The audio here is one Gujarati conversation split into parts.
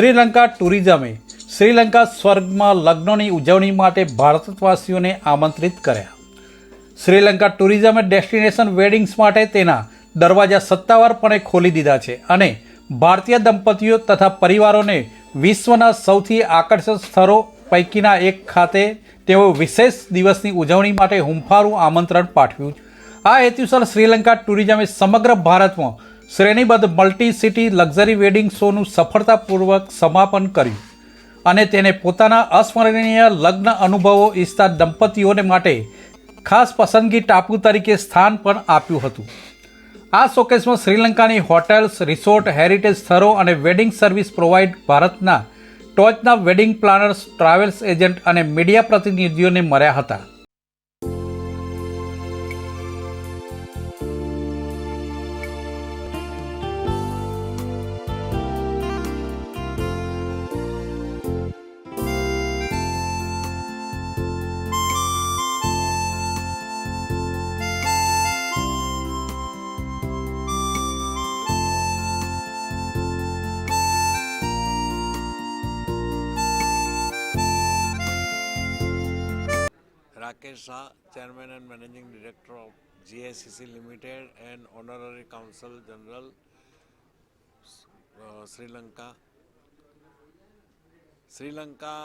શ્રીલંકા ટુરિઝમે શ્રીલંકા સ્વર્ગમાં લગ્નોની ઉજવણી માટે ભારતવાસીઓને આમંત્રિત કર્યા શ્રીલંકા ટુરિઝમે ડેસ્ટિનેશન વેડિંગ્સ માટે તેના દરવાજા સત્તાવારપણે ખોલી દીધા છે અને ભારતીય દંપતીઓ તથા પરિવારોને વિશ્વના સૌથી આકર્ષક સ્થળો પૈકીના એક ખાતે તેઓ વિશેષ દિવસની ઉજવણી માટે હુંફારું આમંત્રણ પાઠવ્યું આ હેતુસર શ્રીલંકા ટુરિઝમે સમગ્ર ભારતમાં શ્રેણીબદ્ધ મલ્ટી સિટી લક્ઝરી વેડિંગ શોનું સફળતાપૂર્વક સમાપન કર્યું અને તેને પોતાના અસ્મરણીય લગ્ન અનુભવો ઈચ્છતા દંપતીઓને માટે ખાસ પસંદગી ટાપુ તરીકે સ્થાન પણ આપ્યું હતું આ શોકેસમાં શ્રીલંકાની હોટેલ્સ રિસોર્ટ હેરિટેજ સ્થળો અને વેડિંગ સર્વિસ પ્રોવાઈડ ભારતના ટોચના વેડિંગ પ્લાનર્સ ટ્રાવેલ્સ એજન્ટ અને મીડિયા પ્રતિનિધિઓને મળ્યા હતા Rakesh Shah chairman and managing director of GACC limited and honorary consul general Sri Lanka Sri Lanka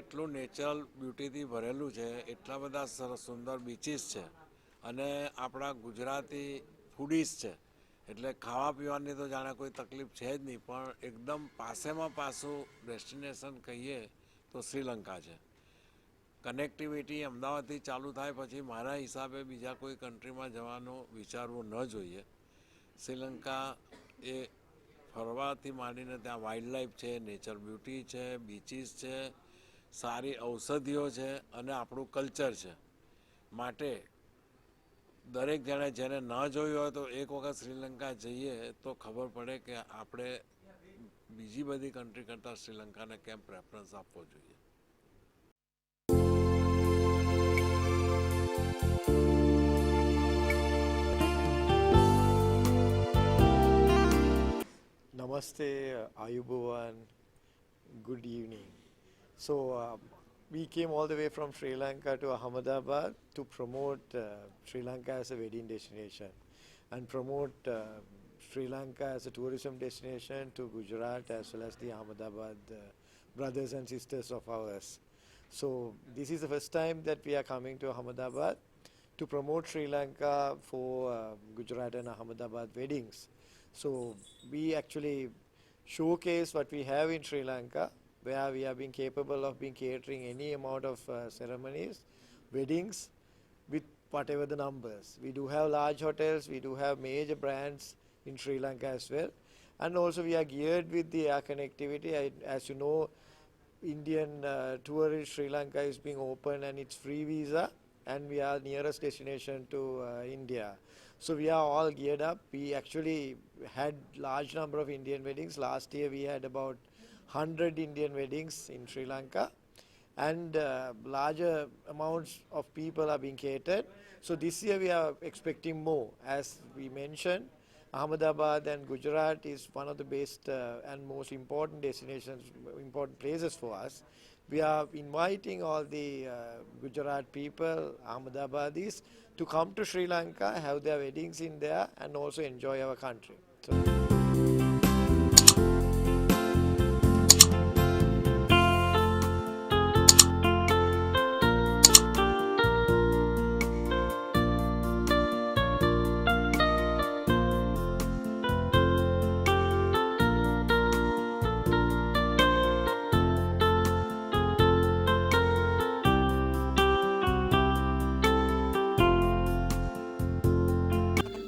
એટલું નેચરલ બ્યુટીથી ભરેલું છે એટલા બધા સરસ સુંદર બીચીસ છે અને આપણા ગુજરાતી ફૂડીસ છે એટલે ખાવા પીવાની તો જાણે કોઈ તકલીફ છે જ નહીં પણ એકદમ પાસેમાં પાસું ડેસ્ટિનેશન કહીએ તો શ્રીલંકા છે કનેક્ટિવિટી અમદાવાદથી ચાલુ થાય પછી મારા હિસાબે બીજા કોઈ કન્ટ્રીમાં જવાનું વિચારવું ન જોઈએ શ્રીલંકા એ ફરવાથી માંડીને ત્યાં વાઇલ્ડ લાઈફ છે નેચર બ્યુટી છે બીચીસ છે સારી ઔષધિઓ છે અને આપણું કલ્ચર છે માટે દરેક જણે જેને ન જોયું હોય તો એક વખત શ્રીલંકા જઈએ તો ખબર પડે કે આપણે બીજી બધી કન્ટ્રી કરતાં શ્રીલંકાને કેમ પ્રેફરન્સ આપવો જોઈએ Namaste, uh, Ayubuan, good evening. So, uh, we came all the way from Sri Lanka to Ahmedabad to promote uh, Sri Lanka as a wedding destination and promote uh, Sri Lanka as a tourism destination to Gujarat as well as the Ahmedabad uh, brothers and sisters of ours. So, this is the first time that we are coming to Ahmedabad to promote Sri Lanka for uh, Gujarat and Ahmedabad weddings. So we actually showcase what we have in Sri Lanka, where we have been capable of being catering any amount of uh, ceremonies, weddings, with whatever the numbers. We do have large hotels, we do have major brands in Sri Lanka as well. And also we are geared with the air connectivity. I, as you know, Indian uh, tourist Sri Lanka is being open and it's free visa and we are nearest destination to uh, India. So we are all geared up. We actually had large number of Indian weddings. Last year we had about 100 Indian weddings in Sri Lanka and uh, larger amounts of people are being catered. So this year we are expecting more as we mentioned. Ahmedabad and Gujarat is one of the best uh, and most important destinations, important places for us. We are inviting all the uh, Gujarat people, Ahmedabadis, to come to Sri Lanka, have their weddings in there, and also enjoy our country. So